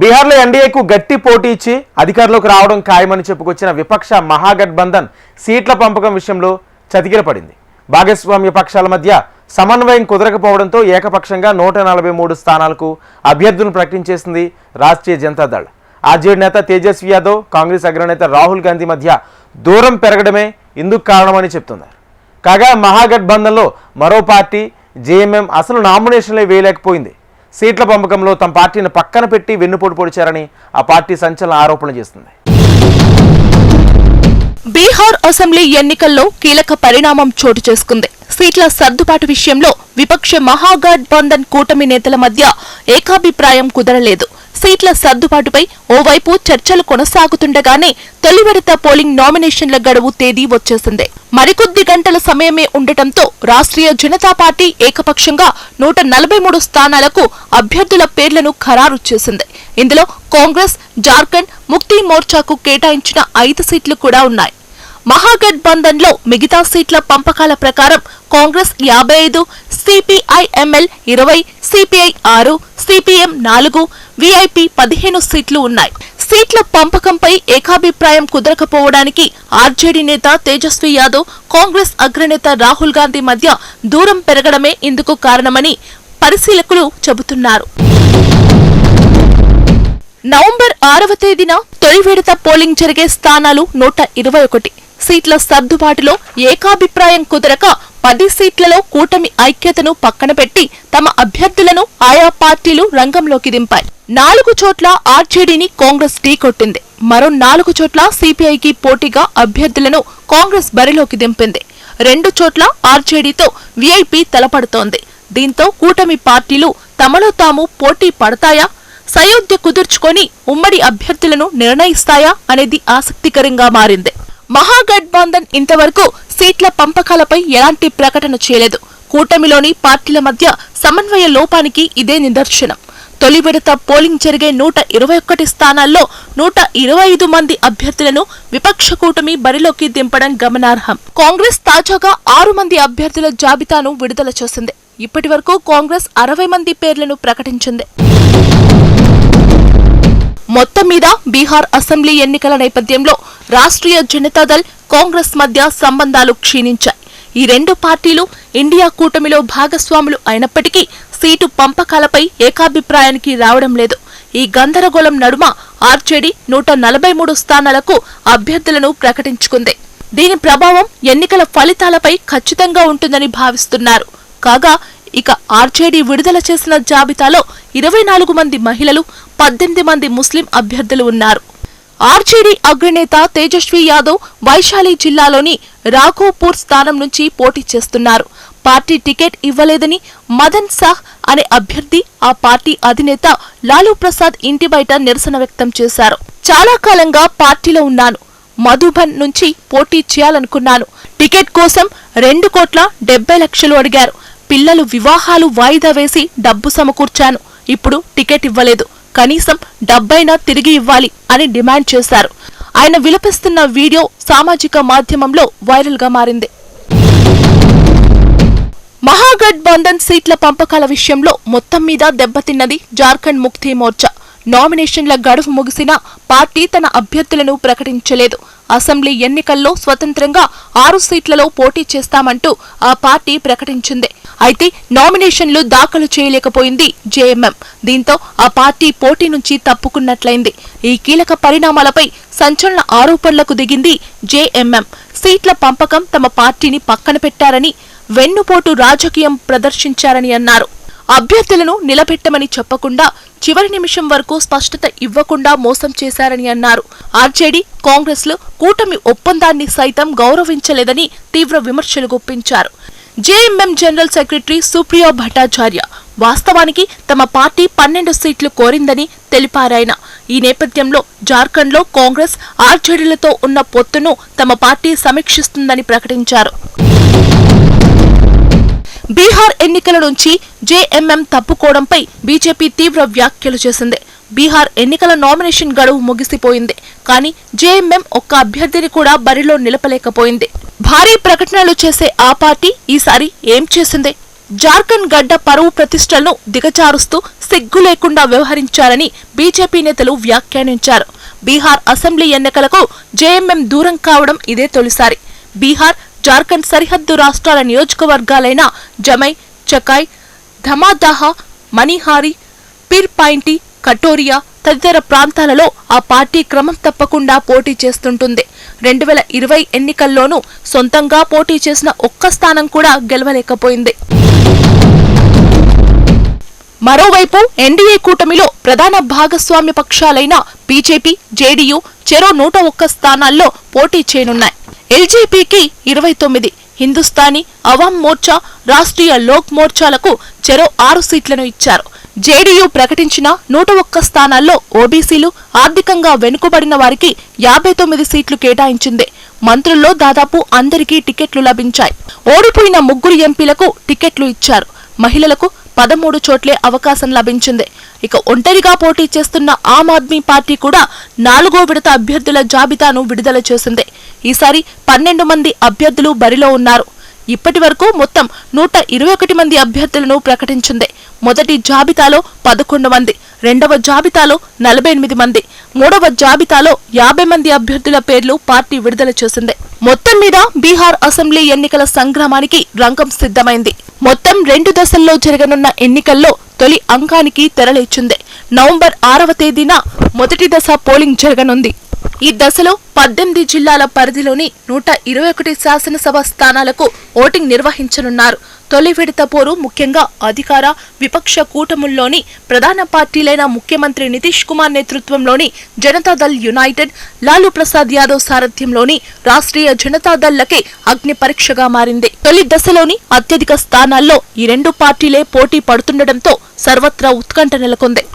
బీహార్లో ఎన్డీఏకు గట్టి పోటీ ఇచ్చి అధికారంలోకి రావడం ఖాయమని చెప్పుకొచ్చిన విపక్ష మహాగఠబంధన్ సీట్ల పంపకం విషయంలో చతికిలపడింది. భాగస్వామ్య పక్షాల మధ్య సమన్వయం కుదరకపోవడంతో ఏకపక్షంగా నూట నలభై మూడు స్థానాలకు అభ్యర్థులను ప్రకటించేసింది రాష్ట్రీయ జనతాదళ్ ఆర్జేడీ నేత తేజస్వి యాదవ్ కాంగ్రెస్ అగ్రనేత రాహుల్ గాంధీ మధ్య దూరం పెరగడమే ఇందుకు కారణమని చెప్తున్నారు. కాగా మహాగఠబంధన్లో మరో పార్టీ జేఎంఎం అసలు నామినేషన్లే వేయలేకపోయింది. సీట్ల పంపకంలో తమ పార్టీని పక్కన పెట్టి వెన్నుపోటు పొడిచారని ఆ పార్టీ సంచలన ఆరోపణలు చేస్తుంది. బీహార్ అసెంబ్లీ ఎన్నికల్లో కీలక పరిణామం చోటు చేసుకుంది. సీట్ల సర్దుబాటు విషయంలో విపక్ష మహాగఠబంధన్ కూటమి నేతల మధ్య ఏకాభిప్రాయం కుదరలేదు. సీట్ల సర్దుబాటుపై ఓవైపు చర్చలు కొనసాగుతుండగానే తొలి విడత పోలింగ్ నామినేషన్ల గడువు తేదీ వచ్చేసింది. మరికొద్ది గంటల సమయమే ఉండటంతో రాష్ట్రీయ జనతా పార్టీ ఏకపక్షంగా నూట నలభై మూడు స్థానాలకు అభ్యర్థుల పేర్లను ఖరారు చేసింది. ఇందులో కాంగ్రెస్ జార్ఖండ్ ముక్తి మోర్చాకు కేటాయించిన ఐదు సీట్లు కూడా ఉన్నాయి. మహాగఠబంధన్లో మిగతా సీట్ల పంపకాల ప్రకారం కాంగ్రెస్ యాభై ఐదు సిపిఐఎంఎల్ ఇరవై సిపిఐ ఆరు సిపిఎం నాలుగు విఐపి పదిహేను సీట్లు ఉన్నాయి. సీట్ల పంపకంపై ఏకాభిప్రాయం కుదరకపోవడానికి ఆర్జేడీ నేత తేజస్వి యాదవ్ కాంగ్రెస్ అగ్రనేత రాహుల్ గాంధీ మధ్య దూరం పెరగడమే ఇందుకు కారణమని పరిశీలకులు చెబుతున్నారు. నవంబర్ ఆరవ తేదీన తొలి విడత పోలింగ్ జరిగే స్థానాలు నూట ఇరవై ఒకటి. సీట్ల సర్దుబాటులో ఏకాభిప్రాయం కుదరక పది సీట్లలో కూటమి ఐక్యతను పక్కన పెట్టి తమ అభ్యర్థులను ఆయా పార్టీలు రంగంలోకి దింపాయి. నాలుగు చోట్ల ఆర్జేడీని కాంగ్రెస్ ఢీకొట్టింది మరో నాలుగు చోట్ల సిపిఐకి పోటీగా అభ్యర్థులను కాంగ్రెస్ బరిలోకి దింపింది. రెండు చోట్ల ఆర్జేడీతో వీఐపీ తలపడుతోంది. దీంతో కూటమి పార్టీలు తమలో తాము పోటీ పడతాయా? సయోధ్య కుదుర్చుకొని ఉమ్మడి అభ్యర్థులను నిర్ణయిస్తాయా? అనేది ఆసక్తికరంగా మారింది. మహాగఠబంధన్ ఇంతవరకు సీట్ల పంపకాలపై ఎలాంటి ప్రకటన చేయలేదు. కూటమిలోని పార్టీల మధ్య సమన్వయ లోపానికి ఇదే నిదర్శనం. తొలి విడత పోలింగ్ జరిగే నూట ఇరవై ఒక్కటి స్థానాల్లో నూట ఇరవై ఐదు మంది అభ్యర్థులను విపక్ష కూటమి బరిలోకి దింపడం గమనార్హం. కాంగ్రెస్ తాజాగా ఆరు మంది అభ్యర్థుల జాబితాను విడుదల చేసింది. ఇప్పటి వరకు కాంగ్రెస్ అరవై మంది పేర్లను ప్రకటించింది. మొత్తం మీద బీహార్ అసెంబ్లీ ఎన్నికల నేపథ్యంలో రాష్ట్రీయ జనతాదళ్ కాంగ్రెస్ మధ్య సంబంధాలు క్షీణించాయి. ఈ రెండు పార్టీలు ఇండియా కూటమిలో భాగస్వాములు అయినప్పటికీ సీటు పంపకాలపై ఏకాభిప్రాయానికి రావడం లేదు. ఈ గందరగోళం నడుమ ఆర్జేడీ నూట నలభై మూడు స్థానాలకు అభ్యర్థులను ప్రకటించుకుంది. దీని ప్రభావం ఎన్నికల ఫలితాలపై ఖచ్చితంగా ఉంటుందని భావిస్తున్నారు. కాగా ఇక ఆర్జేడీ విడుదల చేసిన జాబితాలో ఇరవై నాలుగు మంది మహిళలు పద్దెనిమిది మంది ముస్లిం అభ్యర్థులు ఉన్నారు. ఆర్జేడీ అగ్రనేత తేజస్వి యాదవ్ వైశాలి జిల్లాలోని రాఘోపూర్ స్థానం నుంచి పోటీ చేస్తున్నారు. పార్టీ టికెట్ ఇవ్వలేదని మదన్ సాహ్ అనే అభ్యర్థి ఆ పార్టీ అధినేత లాలూ ప్రసాద్ ఇంటి బయట నిరసన వ్యక్తం చేశారు. చాలా కాలంగా పార్టీలో ఉన్నాను. మధుబన్ నుంచి పోటీ చేయాలనుకున్నాను. టికెట్ కోసం రెండు కోట్ల డెబ్బై లక్షలు అడిగారు. పిల్లలు వివాహాలు వాయిదా వేసి డబ్బు సమకూర్చాను. ఇప్పుడు టికెట్ ఇవ్వలేదు. కనీసం డబ్బైనా తిరిగి ఇవ్వాలి అని డిమాండ్ చేశారు. ఆయన విలపిస్తున్న వీడియో సామాజిక మాధ్యమంలో వైరల్గా మారింది. మహాగఠ్ బంధన్ సీట్ల పంపకాల విషయంలో మొత్తం మీద దెబ్బతిన్నది జార్ఖండ్ ముక్తి మోర్చా. నామినేషన్ల గడువు ముగిసినా పార్టీ తన అభ్యర్థులను ప్రకటించలేదు. అసెంబ్లీ ఎన్నికల్లో స్వతంత్రంగా ఆరు సీట్లలో పోటీ చేస్తామంటూ ఆ పార్టీ ప్రకటించింది. అయితే నామినేషన్లు దాఖలు చేయలేకపోయింది జేఎంఎం. దీంతో ఆ పార్టీ పోటీ నుంచి తప్పుకున్నట్లయింది. ఈ కీలక పరిణామాలపై సంచలన ఆరోపణలకు దిగింది జేఎంఎం. సీట్ల పంపకం తమ పార్టీని పక్కన పెట్టారని వెన్నుపోటు రాజకీయం ప్రదర్శించారని అన్నారు. అభ్యర్థులను నిలబెట్టమని చెప్పకుండా చివరి నిమిషం వరకు స్పష్టత ఇవ్వకుండా మోసం చేశారని అన్నారు. ఆర్జేడీ కాంగ్రెస్లు కూటమి ఒప్పందాన్ని సైతం గౌరవించలేదని తీవ్ర విమర్శలు గుప్పించారు. JMM general secretary Supriya Bhattacharya వాస్తవానికి తమ పార్టీ పన్నెండు సీట్లు కోరిందని తెలిపారాయన. ఈ నేపథ్యంలో జార్ఖండ్లో కాంగ్రెస్ ఆర్జేడీలతో ఉన్న పొత్తును తమ పార్టీ సమీక్షిస్తుందని ప్రకటించారు. బీహార్ ఎన్నికల నుంచి జేఎంఎం తప్పుకోవడంపై బీజేపీ తీవ్ర వ్యాఖ్యలు చేసింది. బీహార్ ఎన్నికల నామినేషన్ గడువు ముగిసిపోయింది. కానీ జేఎంఎం ఒక్క అభ్యర్థిని కూడా బరిలో నిలపలేకపోయింది. భారీ ప్రకటనలు చేసే ఆ పార్టీ ఈసారి ఏం చేసింది? జార్ఖండ్ గడ్డ పరువు ప్రతిష్టలను దిగజారుస్తూ సిగ్గు లేకుండా వ్యవహరించారని బీజేపీ నేతలు వ్యాఖ్యానించారు. బీహార్ అసెంబ్లీ ఎన్నికలకు జేఎంఎం దూరం కావడం ఇదే తొలిసారి. బీహార్ జార్ఖండ్ సరిహద్దు రాష్ట్రాల నియోజకవర్గాలైన జమై చకాయ్ ధమాదాహా మణిహారి పీర్ పాయింటి కటోరియా తదితర ప్రాంతాలలో ఆ పార్టీ క్రమం తప్పకుండా పోటీ చేస్తుంటుంది. రెండు వేల ఇరవై ఎన్నికల్లోనూ సొంతంగా పోటీ చేసిన ఒక్క స్థానం కూడా గెలవలేకపోయింది. మరోవైపు ఎన్డీఏ కూటమిలో ప్రధాన భాగస్వామ్య పక్షాలైన బీజేపీ జేడీయూ చెరో నూట ఒక్క స్థానాల్లో పోటీ చేయనున్నాయి. ఎల్జేపీకి ఇరవై తొమ్మిది. హిందుస్థానీ అవాం మోర్చా రాష్ట్రీయ లోక్ మోర్చాలకు చెరో ఆరు సీట్లను ఇచ్చారు. జేడీయూ ప్రకటించిన నూట ఒక్క స్థానాల్లో ఓబీసీలు ఆర్థికంగా వెనుకబడిన వారికి యాభై తొమ్మిది సీట్లు కేటాయించింది. మంత్రుల్లో దాదాపు అందరికీ టికెట్లు లభించాయి. ఓడిపోయిన ముగ్గురు ఎంపీలకు టికెట్లు ఇచ్చారు. మహిళలకు పదమూడు చోట్లే అవకాశం లభించింది. ఇక ఒంటరిగా పోటీ చేస్తున్న ఆమ్ ఆద్మీ పార్టీ కూడా నాలుగో విడత అభ్యర్థుల జాబితాను విడుదల చేసింది. ఈసారి పన్నెండు మంది అభ్యర్థులు బరిలో ఉన్నారు. ఇప్పటి వరకు మొత్తం నూట ఇరవై ఒకటి మంది అభ్యర్థులను ప్రకటించింది. మొదటి జాబితాలో పదకొండు మంది రెండవ జాబితాలో నలభై ఎనిమిది మంది మూడవ జాబితాలో యాభై మంది అభ్యర్థుల పేర్లు పార్టీ విడుదల చేసింది. మొత్తం మీద బీహార్ అసెంబ్లీ ఎన్నికల సంగ్రామానికి రంగం సిద్ధమైంది. మొత్తం రెండు దశల్లో జరగనున్న ఎన్నికల్లో తొలి అంకానికి తెరలేచింది. నవంబర్ ఆరవ తేదీన మొదటి దశ పోలింగ్ జరగనుంది. ఈ దశలో పద్దెనిమిది జిల్లాల పరిధిలోని నూట ఇరవై ఒకటి శాసనసభ స్థానాలకు ఓటింగ్ నిర్వహించనున్నారు. తొలి విడత పోరు ముఖ్యంగా అధికార విపక్ష కూటముల్లోని ప్రధాన పార్టీలైన ముఖ్యమంత్రి నితీష్ కుమార్ నేతృత్వంలోని జనతాదళ్ యునైటెడ్ లాలూ ప్రసాద్ యాదవ్ సారథ్యంలోని రాష్ట్రీయ జనతాదళ్ళకే అగ్ని పరీక్షగా మారింది. తొలి దశలోని అత్యధిక స్థానాల్లో ఈ రెండు పార్టీలే పోటీ పడుతుండటంతో సర్వత్రా ఉత్కంఠ నెలకొంది.